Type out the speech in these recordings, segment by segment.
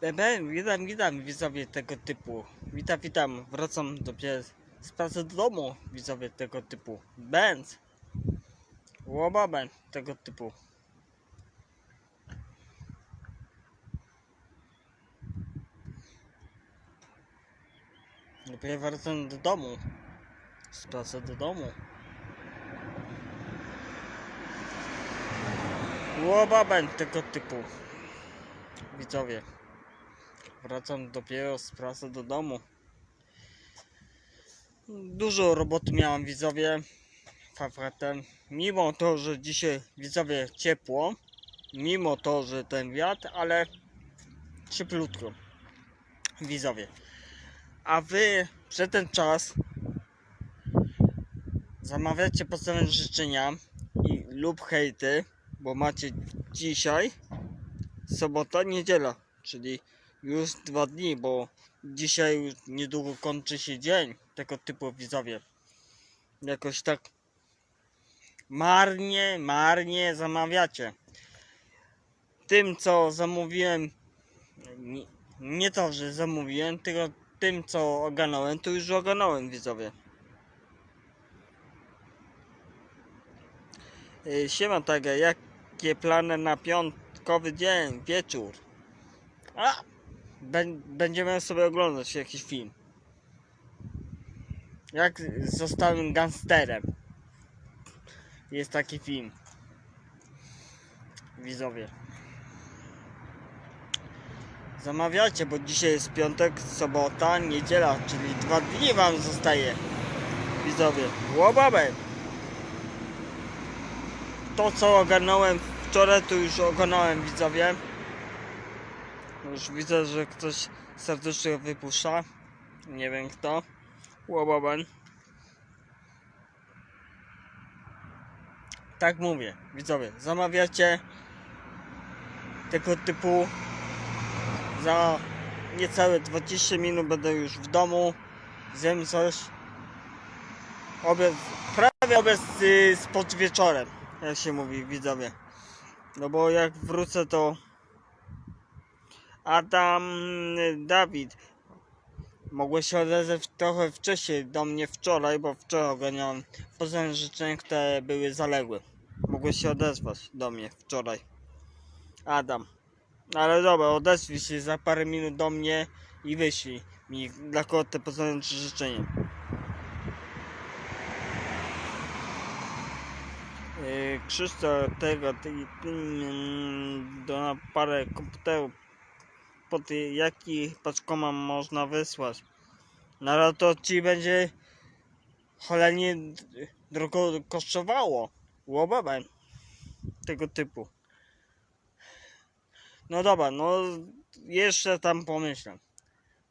Witam, witam widzowie tego typu. Witam, witam. Wracam dopiero z pracy do domu widzowie tego typu. Benz. Łobaben tego typu. Dopiero wracam do domu. Z pracy do domu. Łobaben tego typu. Widzowie. Wracam dopiero z pracy do domu. Dużo roboty miałem widzowie. Fafatem. Mimo to, że dzisiaj widzowie ciepło. Mimo to, że ten wiatr, ale cieplutko. Widzowie. A wy przez ten czas zamawiacie podstawowe życzenia i lub hejty, bo macie dzisiaj sobota, niedziela, czyli już dwa dni, bo dzisiaj już niedługo kończy się dzień tego typu widzowie. Jakoś tak marnie, marnie zamawiacie. Tym, co zamówiłem, nie, nie to, że zamówiłem, tylko tym, co ogarnąłem, to już ogarnąłem widzowie. Yy, Siema Taga, jakie plany na piątkowy dzień, wieczór? A, będziemy sobie oglądać jakiś film. Jak zostałem gangsterem. Jest taki film. Widzowie. Zamawiacie, bo dzisiaj jest piątek, sobota, niedziela, czyli dwa dni wam zostaje. Widzowie. Łobabę. To co ogarnąłem wczoraj, to już ogarnąłem widzowie. Już widzę, że ktoś serdecznie wypuszcza. Nie wiem kto. Łoboben. Tak mówię, widzowie. Zamawiacie tego typu za niecałe 20 minut będę już w domu. Zjem coś. Obiad, prawie obiad y, spod wieczorem, jak się mówi, widzowie. No bo jak wrócę to Adam Dawid. Mogłeś się odezwać trochę wcześniej do mnie wczoraj, bo wczoraj oganiałem poza życzeń, które były zaległe. Mogłeś się odezwać do mnie wczoraj. Adam. Ale dobra, odezwij się za parę minut do mnie i wyślij mi dla kogo te poza życzenie. Yy, Krzysztof tego ty, mm, do na parę komputerów pod jaki paczkomat można wysłać. No ale to ci będzie cholernie drogo kosztowało. Łobabem. Tego typu. No dobra, no jeszcze tam pomyślę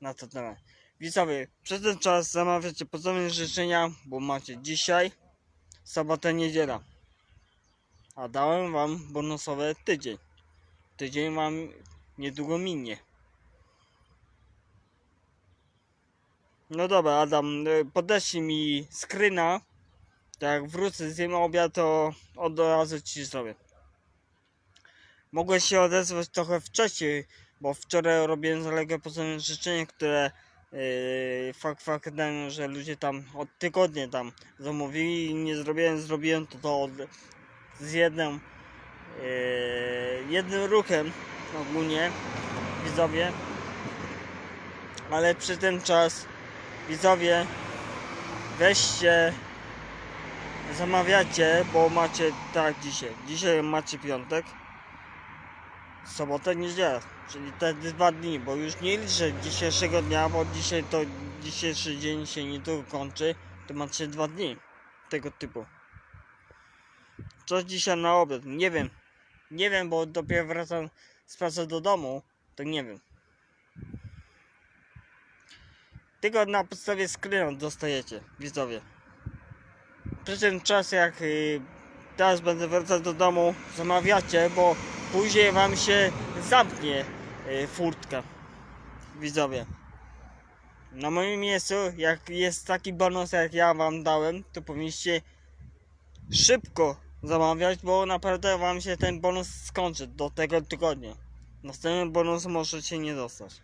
na to temat. Widzowie, przez ten czas zamawiacie podobne życzenia, bo macie dzisiaj, sobotę, niedziela. A dałem wam bonusowe tydzień. Tydzień wam niedługo minie. No dobra, Adam, y, podeślij mi skryna. Jak wrócę z obiad, to od razu ci zrobię. Mogłeś się odezwać trochę wcześniej, bo wczoraj robiłem zaległe pozory życzenie, które yy, fakt faktem, że ludzie tam od tygodnia tam zamówili i nie zrobiłem, zrobiłem to, to od, z jednym, yy, jednym ruchem ogólnie, widzowie. Ale przy ten czas widzowie weźcie zamawiacie, bo macie tak dzisiaj. Dzisiaj macie piątek, sobotę, niedziela, czyli te dwa dni, bo już nie liczę dzisiejszego dnia, bo dzisiaj to dzisiejszy dzień się nie tu kończy, to macie dwa dni tego typu. Co dzisiaj na obiad? Nie wiem. Nie wiem, bo dopiero wracam z pracy do domu, to nie wiem. Tylko na podstawie screena dostajecie, widzowie. Przy tym czas jak y, teraz będę wracać do domu, zamawiacie, bo później wam się zamknie y, furtka, widzowie. Na moim miejscu, jak jest taki bonus jak ja wam dałem, to powinniście szybko zamawiać, bo naprawdę wam się ten bonus skończy do tego tygodnia. Następny bonus możecie nie dostać.